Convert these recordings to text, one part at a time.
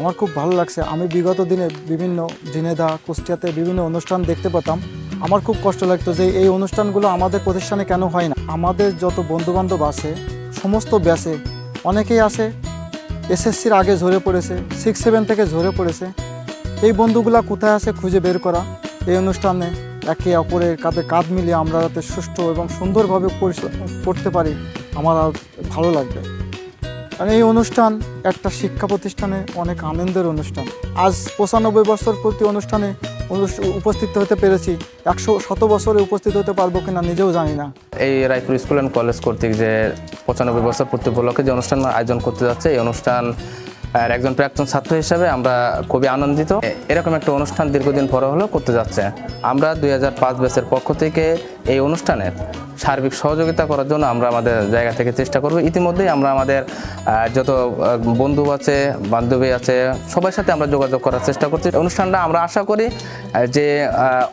আমার খুব ভালো লাগছে। আমি বিগত দিনে বিভিন্ন জিনেদা, কুষ্টিয়াতে বিভিন্ন অনুষ্ঠান দেখতে পেতাম। আমার খুব কষ্ট লাগতো যে এই অনুষ্ঠানগুলো আমাদের প্রতিষ্ঠানে কেন হয় না? আমাদের যত বন্ধুবান্ধব আছে, সমস্ত ব্যাসে অনেকেই আসে এসএসসির আগে ঝরে পড়েছে সিক্স সেভেন থেকে ঝরে পড়েছে। এই বন্ধুগুলা কোথায় আছে খুঁজে বের করা? এই অনুষ্ঠানে একে অপরের কাঁধে কাঁধ মিলিয়ে আমরা যাতে সুষ্ঠু এবং সুন্দরভাবে করতে পারি, আমার ভালো লাগবে। কারণ এই অনুষ্ঠান একটা শিক্ষা প্রতিষ্ঠানে অনেক আনন্দের অনুষ্ঠান। আজ পঁচানব্বই বছর প্রতি অনুষ্ঠানে উপস্থিত হতে পেরেছি। একশো শত বছরে উপস্থিত হতে পারব কিনা নিজেও জানি না। এই রায়পুর স্কুল অ্যান্ড কলেজ কর্তৃক যে পঁচানব্বই বছর পূর্তি উপলক্ষে যে অনুষ্ঠান আয়োজন করতে যাচ্ছে, এই অনুষ্ঠান আর একজন প্রাক্তন ছাত্র হিসেবে আমরা খুবই আনন্দিত। এরকম একটা অনুষ্ঠান দীর্ঘদিন পরে হলেও করতে যাচ্ছে। আমরা দুই হাজার পাঁচ ব্যাচের পক্ষ থেকে এই অনুষ্ঠানের সার্বিক সহযোগিতা করার জন্য আমরা আমাদের জায়গা থেকে চেষ্টা করব। ইতিমধ্যেই আমরা আমাদের যত বন্ধু আছে, বান্ধবী আছে, সবার সাথে আমরা যোগাযোগ করার চেষ্টা করছি। অনুষ্ঠানটা আমরা আশা করি যে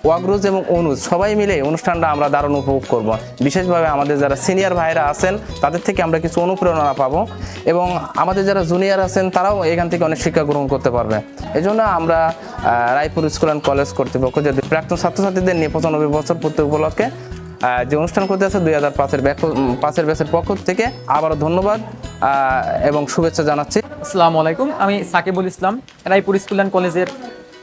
ওয়াগরুজ এবং অনুজ, সবাই মিলে অনুষ্ঠানটা আমরা দারুণ উপভোগ করব। বিশেষভাবে আমাদের যারা সিনিয়র ভাইরা আছেন, তাদের থেকে আমরা কিছু অনুপ্রেরণা পাবো এবং আমাদের যারা জুনিয়র আছেন, তারাও এখান থেকে অনেক শিক্ষা গ্রহণ করতে পারবে। এই জন্য আমরা রায়পুর স্কুল অ্যান্ড কলেজ কর্তৃপক্ষ যে প্রাক্তন ছাত্রছাত্রীদের নিয়ে পঁচানব্বই বছর পূর্তি উপলক্ষে যে অনুষ্ঠান করতে আছে দুই হাজার পাঁচের পাঁচের ব্যাচের পক্ষ থেকে আবারও ধন্যবাদ এবং শুভেচ্ছা জানাচ্ছি। আসসালামু আলাইকুম, আমি সাকিবুল ইসলাম, রায়পুর স্কুল অ্যান্ড কলেজের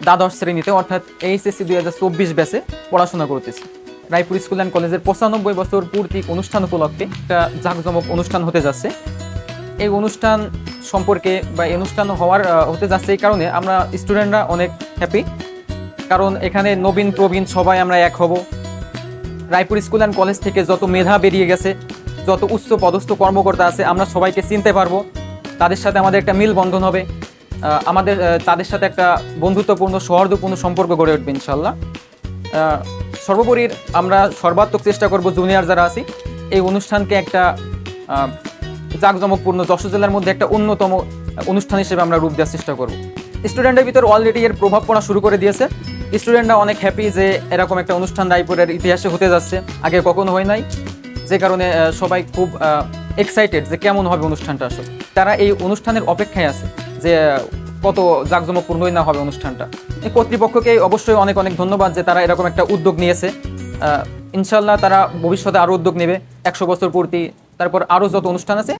দ্বাদশ শ্রেণীতে, অর্থাৎ এইচএসসি দুই হাজার চব্বিশ ব্যাচে পড়াশোনা করতেছি। রায়পুর স্কুল অ্যান্ড কলেজের পঁচানব্বই বছর পূর্তি অনুষ্ঠান উপলক্ষে একটা জাঁকজমক অনুষ্ঠান হতে যাচ্ছে। এই অনুষ্ঠান সম্পর্কে বা এই অনুষ্ঠান হওয়ার হতে যাচ্ছে এই কারণে আমরা স্টুডেন্টরা অনেক হ্যাপি কারণ এখানে নবীন প্রবীণ সবাই আমরা এক হব। রায়পুর স্কুল অ্যান্ড কলেজ থেকে যত মেধা বেরিয়ে গেছে, যত উচ্চ পদস্থ কর্মকর্তা আছে, আমরা সবাইকে চিনতে পারব। তাদের সাথে আমাদের একটা মিল বন্ধন হবে আমাদের তাদের সাথে একটা বন্ধুত্বপূর্ণ, সৌহার্দ্যপূর্ণ সম্পর্ক গড়ে উঠবে ইনশাল্লাহ সর্বোপরি আমরা সর্বাত্মক চেষ্টা করব জুনিয়র যারা আছি, এই অনুষ্ঠানকে একটা জাঁকজমকপূর্ণ, যশোর জেলার মধ্যে একটা অন্যতম অনুষ্ঠান হিসেবে আমরা রূপ দেওয়ার চেষ্টা করব। স্টুডেন্টের ভিতর অলরেডি এর প্রভাব পড়া শুরু করে দিয়েছে। স্টুডেন্টরা অনেক হ্যাপি যে এরকম একটা অনুষ্ঠান রায়পুরের ইতিহাসে হতে যাচ্ছে। আগে কখনো হয় নাই। যে কারণে সবাই খুব এক্সাইটেড যে কেমন হবে অনুষ্ঠানটা আসলে। তারা এই অনুষ্ঠানের অপেক্ষায় আছে যে কত জাঁকজমকপূর্ণই না হবে অনুষ্ঠানটা। এই কর্তৃপক্ষকে অবশ্যই অনেক অনেক ধন্যবাদ যে তারা এরকম একটা উদ্যোগ নিয়েছে। ইনশাল্লাহ তারা ভবিষ্যতে আরও উদ্যোগ নেবে। একশো বছর পূর্তি, তারপর আরও যত অনুষ্ঠান আছে